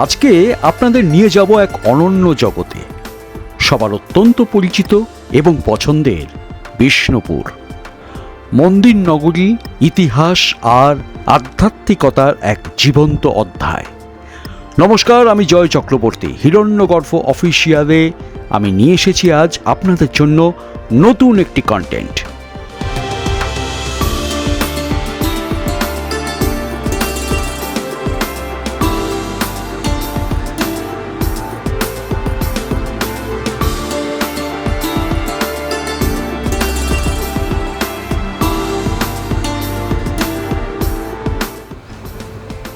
আজকে আপনাদের নিয়ে যাব এক অনন্য জগতে। সবার অত্যন্ত পরিচিত এবং পছন্দের বিষ্ণুপুর। মন্দির নগরী, ইতিহাস আর আধ্যাত্মিকতার এক জীবন্ত অধ্যায়। নমস্কার, আমি জয় চক্রবর্তী, হিরণ্যগর্ভ অফিসিয়ালে। আমি নিয়ে এসেছি আজ আপনাদের জন্য নতুন একটি কন্টেন্ট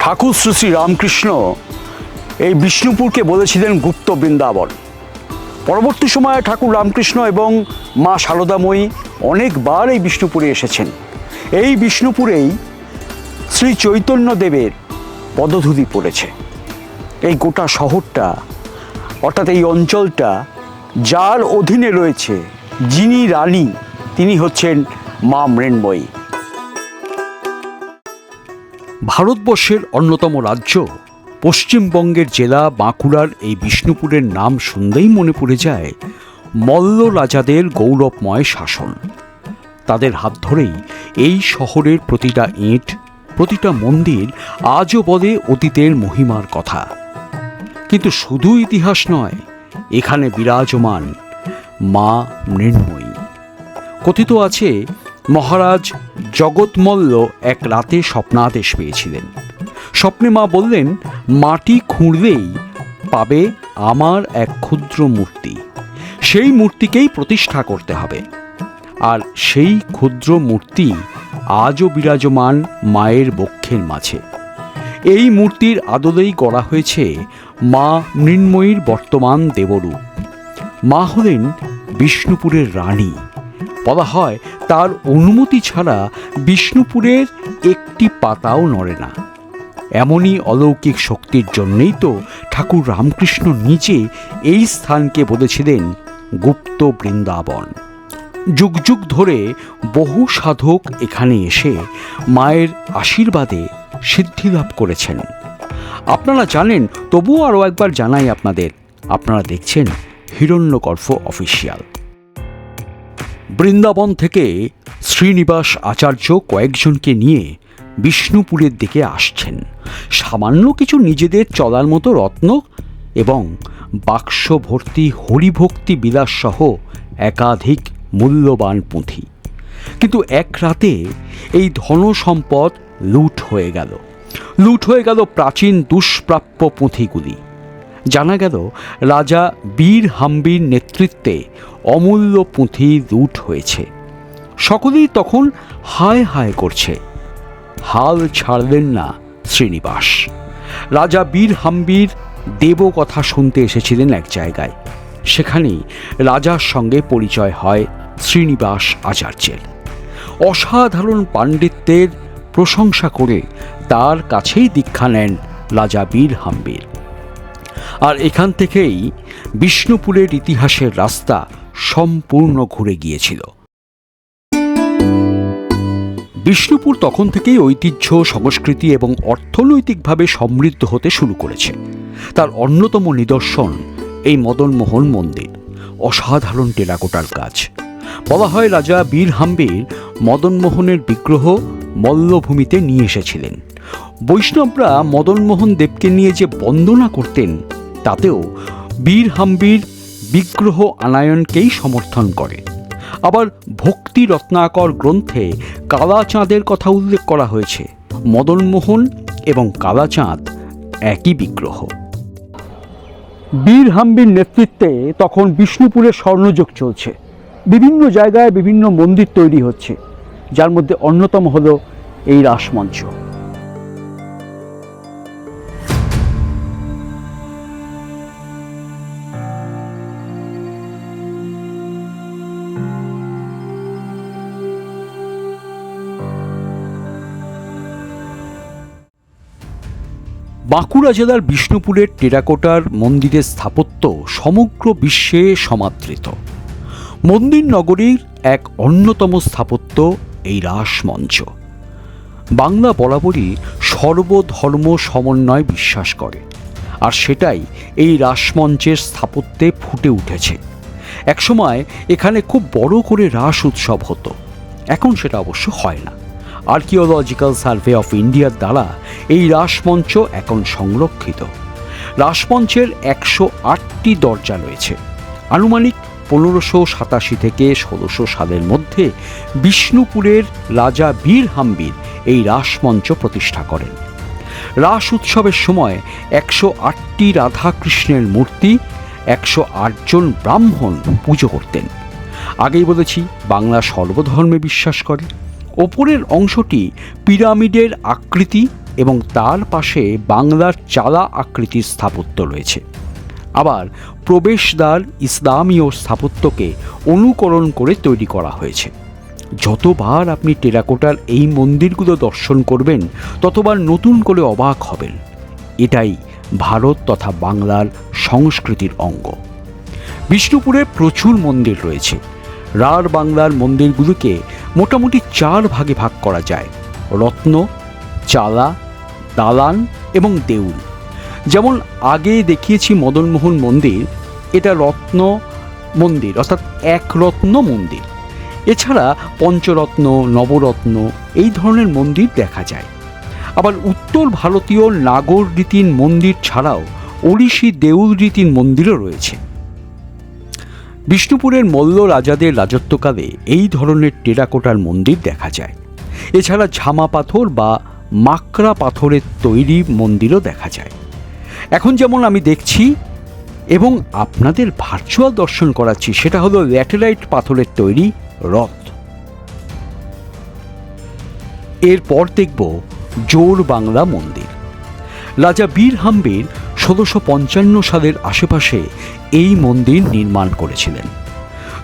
ঠাকুর শ্রী শ্রী রামকৃষ্ণ এই বিষ্ণুপুরকে বলেছিলেন গুপ্ত বৃন্দাবন। পরবর্তী সময়ে ঠাকুর রামকৃষ্ণ এবং মা শারদাময়ী অনেকবার এই বিষ্ণুপুরে এসেছেন। এই বিষ্ণুপুরেই শ্রী চৈতন্য দেবের পদধূলি পড়েছে। এই গোটা শহরটা, অর্থাৎ এই অঞ্চলটা, যার অধীনে রয়েছে যিনি রানী, তিনি হচ্ছেন মা মৃন্ময়ী। ভারতবর্ষের অন্যতম রাজ্য। পশ্চিমবঙ্গের জেলা বাঁকুড়ার এই বিষ্ণুপুরের নাম শুনলেই মনে পড়ে যায়, মল্ল রাজাদের গৌরবময় শাসন। তাদের হাত ধরেই এই শহরের প্রতিটা ইঁট, প্রতিটা মন্দির আজও বলে অতীতের মহিমার কথা। কিন্তু শুধু ইতিহাস নয়, এখানে বিরাজমান মা মৃন্ময়ী। কথিত আছে মহারাজ জগৎমল্ল এক রাতে স্বপ্নাদেশ পেয়েছিলেন। স্বপ্নে মা বললেন, মাটি খুঁড়লেই পাবে আমার এক ক্ষুদ্র মূর্তি। সেই মূর্তিকেই প্রতিষ্ঠা করতে হবে। আর সেই ক্ষুদ্র মূর্তি আজও বিরাজমান মায়ের বক্ষের মাঝে। এই মূর্তির আদলেই গড়া হয়েছে মা মৃন্ময়ীর বর্তমান দেবরূপ। মা হলেন বিষ্ণুপুরের রানী। বলা হয়, তার অনুমতি ছাড়া বিষ্ণুপুরের একটি পাতাও নড়ে না। এমনই অলৌকিক শক্তির জন্যই তো ঠাকুর রামকৃষ্ণ নিজে এই স্থানকে বলেছিলেন গুপ্ত বৃন্দাবন। যুগ যুগ ধরে বহু সাধক এখানে এসে মায়ের আশীর্বাদে সিদ্ধি লাভ করেছেন। আপনারা জানেন, তবুও আরও একবার জানাই আপনাদের, আপনারা দেখছেন হিরণ্যকর্ফ অফিসিয়াল বৃন্দাবন থেকে শ্রীনিবাস আচার্য কয়েকজনকে নিয়ে বিষ্ণুপুরের দিকে আসছেন। সামান্য কিছু নিজেদের চলার মতো রত্ন এবং বাক্স ভর্তি হরিভক্তি বিলাসসহ একাধিক মূল্যবান পুঁথি। কিন্তু এক রাতে এই ধন সম্পদ লুট হয়ে গেল। লুট হয়ে গেল প্রাচীন দুষ্প্রাপ্য পুঁথিগুলি। জানা গেল, রাজা বীর হাম্বির নেতৃত্বে অমূল্য পুঁথি লুট হয়েছে। সকলেই তখন হায় হায় করছে। হাল ছাড়লেন না শ্রীনিবাস। রাজা বীর হাম্বির দেব কথা শুনতে এসেছিলেন এক জায়গায়। সেখানেই রাজার সঙ্গে পরিচয় হয় শ্রীনিবাস আচার্যের। অসাধারণ পাণ্ডিত্যের প্রশংসা করে তার কাছেই দীক্ষা নেন রাজা বীর হাম্বির। আর এখান থেকেই বিষ্ণুপুরের ইতিহাসের রাস্তা সম্পূর্ণ ঘুরে গিয়েছিল। বিষ্ণুপুর তখন থেকেই ঐতিহ্য, সংস্কৃতি এবং অর্থনৈতিকভাবে সমৃদ্ধ হতে শুরু করেছে। তার অন্যতম নিদর্শন এই মদনমোহন মন্দির, অসাধারণ টেরাকোটার কাজ বলা হয় রাজা বীর হাম্বির মদনমোহনের বিগ্রহ মল্লভূমিতে নিয়ে এসেছিলেন। বৈষ্ণবরা মদনমোহন দেবকে নিয়ে যে বন্দনা করতেন তাতেও বীর হাম্বির বিগ্রহ আনায়নকেই সমর্থন করে। আবার ভক্তি রত্নাকর গ্রন্থে কালাচাঁদের কথা উল্লেখ করা হয়েছে। মদনমোহন এবং কালাচাঁদ একই বিগ্রহ। বীর হাম্বির নেতৃত্বে তখন বিষ্ণুপুরে স্বর্ণযোগ চলছে। বিভিন্ন জায়গায় বিভিন্ন মন্দির তৈরি হচ্ছে। যার মধ্যে অন্যতম হলো এই রাসমঞ্চ। বাঁকুড়া জেলার বিষ্ণুপুরের টেরাকোটার মন্দিরের স্থাপত্য সমগ্র বিশ্বে সমাদৃত। মন্দির নগরীর এক অন্যতম স্থাপত্য এই রাসমঞ্চ। বাংলা বরাবরই সর্বধর্ম সমন্বয় বিশ্বাস করে। আর সেটাই এই রাসমঞ্চের স্থাপত্যে ফুটে উঠেছে। একসময় এখানে খুব বড় করে রাস উৎসব হতো। এখন সেটা অবশ্য হয় না। আর্কিওলজিক্যাল সার্ভে অফ ইন্ডিয়ার দ্বারা এই রাসমঞ্চ এখন সংরক্ষিত। রাসমঞ্চের একশো আটটি দরজা রয়েছে। আনুমানিক পনেরোশো সাতাশি থেকে ষোলোশো সালের মধ্যে বিষ্ণুপুরের রাজা বীর হাম্বির এই রাসমঞ্চ প্রতিষ্ঠা করেন। রাস উৎসবের সময় একশো আটটি রাধাকৃষ্ণের মূর্তি, একশো আটজন ব্রাহ্মণ পুজো করতেন। আগেই বলেছি, বাংলা সর্বধর্মে বিশ্বাস করে। ওপরের অংশটি পিরামিডের আকৃতি এবং তার পাশে বাংলার চালা আকৃতির স্থাপত্য রয়েছে। আবার প্রবেশদ্বার ইসলামীয় স্থাপত্যকে অনুকরণ করে তৈরি করা হয়েছে। যতবার আপনি টেরাকোটার এই মন্দিরগুলো দর্শন করবেন, ততবার নতুন করে অবাক হবেন। এটাই ভারত তথা বাংলার সংস্কৃতির অঙ্গ। বিষ্ণুপুরে প্রচুর মন্দির রয়েছে। রার বাংলার মন্দিরগুলোকে মোটামুটি চার ভাগে ভাগ করা যায়। রত্ন, চালা, দালান এবং দেউল। যেমন আগে দেখিয়েছি মদনমোহন মন্দির, এটা রত্ন মন্দির, অর্থাৎ এক রত্ন মন্দির। এছাড়া পঞ্চরত্ন, নবরত্ন এই ধরনের মন্দির দেখা যায়। আবার উত্তর ভারতীয় নাগর রীতির মন্দির ছাড়াও ওড়িশি দেউল রীতির মন্দিরও রয়েছে। বিষ্ণুপুরের মল্ল রাজাদের রাজত্বকালে এই ধরনের টেরাকোটার মন্দির দেখা যায়। এছাড়া ঝামা পাথর বা মাকড়া পাথরের তৈরি মন্দিরও দেখা যায়। এখন যেমন আমি দেখছি এবং আপনাদের ভার্চুয়াল দর্শন করাচ্ছি, সেটা হলো ল্যাটেরাইট পাথরের তৈরি রথ। এরপর দেখব জোর বাংলা মন্দির। রাজা বীর হাম্বির ষোলোশো পঞ্চান্ন সালের আশেপাশে এই মন্দির নির্মাণ করেছিলেন।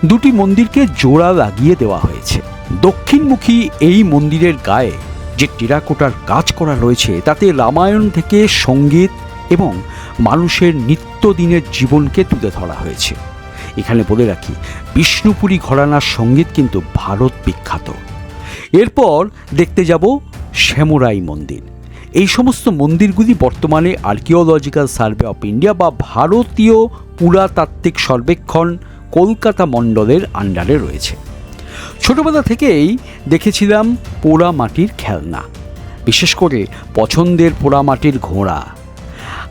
দুটি মন্দিরকে জোড়া লাগিয়ে দেওয়া হয়েছে। দক্ষিণমুখী এই মন্দিরের গায়ে যে টেরাকোটার কাজ করা রয়েছে, তাতে রামায়ণ থেকে সংগীত এবং মানুষের নিত্যদিনের জীবনকে তুলে ধরা হয়েছে। এখানে বলে রাখি, বিষ্ণুপুরী ঘরানার সংগীত কিন্তু ভারত বিখ্যাত। এরপর দেখতে যাব শ্যামরাই মন্দির। এই সমস্ত মন্দিরগুলি বর্তমানে আর্কিওলজিক্যাল সার্ভে অফ ইন্ডিয়া বা ভারতীয় পুরাতাত্ত্বিক সর্বেক্ষণ কলকাতা মণ্ডলের আন্ডারে রয়েছে। ছোটবেলা থেকেই দেখেছিলাম পোড়া মাটির খেলনা, বিশেষ করে পছন্দের পোড়া মাটির ঘোড়া।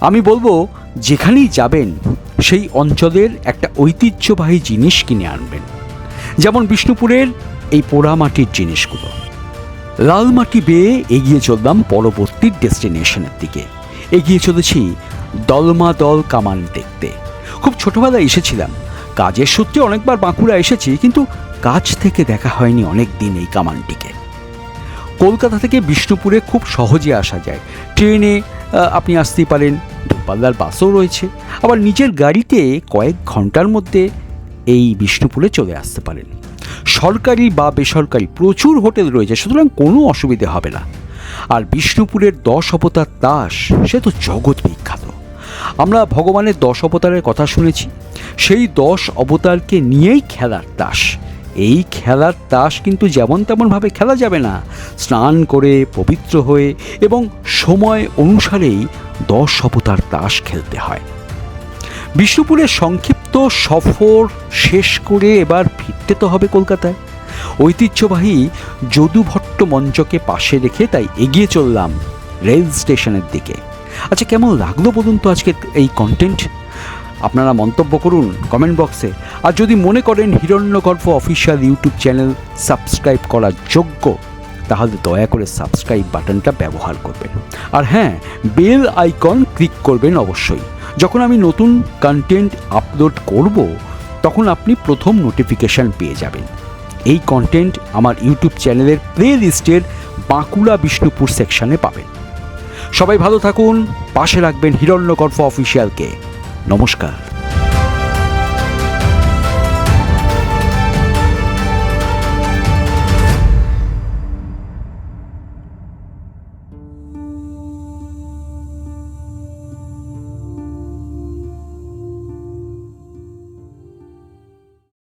আমি বলব, যেখানেই যাবেন, সেই অঞ্চলের একটা ঐতিহ্যবাহী জিনিস কিনে আনবেন। যেমন বিষ্ণুপুরের এই পোড়া মাটির জিনিসগুলো। লাল মাটি বেয়ে এগিয়ে চললাম পরবর্তী ডেস্টিনেশনের দিকে। এগিয়ে চলেছি দলমা দল কামান দেখতে। খুব ছোটবেলায় এসেছিলাম। কাজের সূত্রে অনেকবার বাঁকুড়া এসেছি, কিন্তু কাছ থেকে দেখা হয়নি অনেক দিন এই কামানটিকে। কলকাতা থেকে বিষ্ণুপুরে খুব সহজে আসা যায়। ট্রেনে আপনি আসতেই পারেন দূরপাল্লার বাসও রয়েছে। আবার নিজের গাড়িতে কয়েক ঘণ্টার মধ্যে এই বিষ্ণুপুরে চলে আসতে পারেন। সরকারি বা বেসরকারি প্রচুর হোটেল রয়েছে, সুতরাং কোনো অসুবিধে হবে না। আর বিষ্ণুপুরের দশ অবতার দাস, সে তো জগৎ বিখ্যাত। আমরা ভগবানের দশ অবতারের কথা শুনেছি, সেই দশ অবতারকে নিয়েই খেলার তাস। এই খেলার তাস কিন্তু যেমন তেমনভাবে খেলা যাবে না, স্নান করে, পবিত্র হয়ে এবং সময় অনুসারেই দশ অবতার তাস খেলতে হয়। বিষ্ণুপুরের সংক্ষিপ্ত সফর শেষ করে এবার ফিরতে তো হবে কলকাতায়। ঐতিহ্যবাহী যদুভট্ট মঞ্চকে পাশে রেখে তাই এগিয়ে চললাম রেল স্টেশনের দিকে। আচ্ছা কেমন লাগল বলুন তো আজকে এই কন্টেন্ট আপনারা মন্তব্য করুন কমেন্ট বক্সে আর যদি মনে করেন Hiranyagarbha official YouTube channel subscribe করার যোগ্য, তাহলে দয়া করে সাবস্ক্রাইব বাটনটা ব্যবহার করবেন। আর হ্যাঁ বেল আইকন ক্লিক করবেন অবশ্যই। যখন আমি নতুন কন্টেন্ট আপলোড করব, তখন আপনি প্রথম নোটিফিকেশান পেয়ে যাবেন। এই কন্টেন্ট আমার ইউটিউব চ্যানেলের প্লে লিস্টের বাঁকুড়া বিষ্ণুপুর সেকশানে পাবেন। সবাই ভালো থাকুন, পাশে রাখবেন হিরণ্যকর্ফ অফিসিয়ালকে নমস্কার।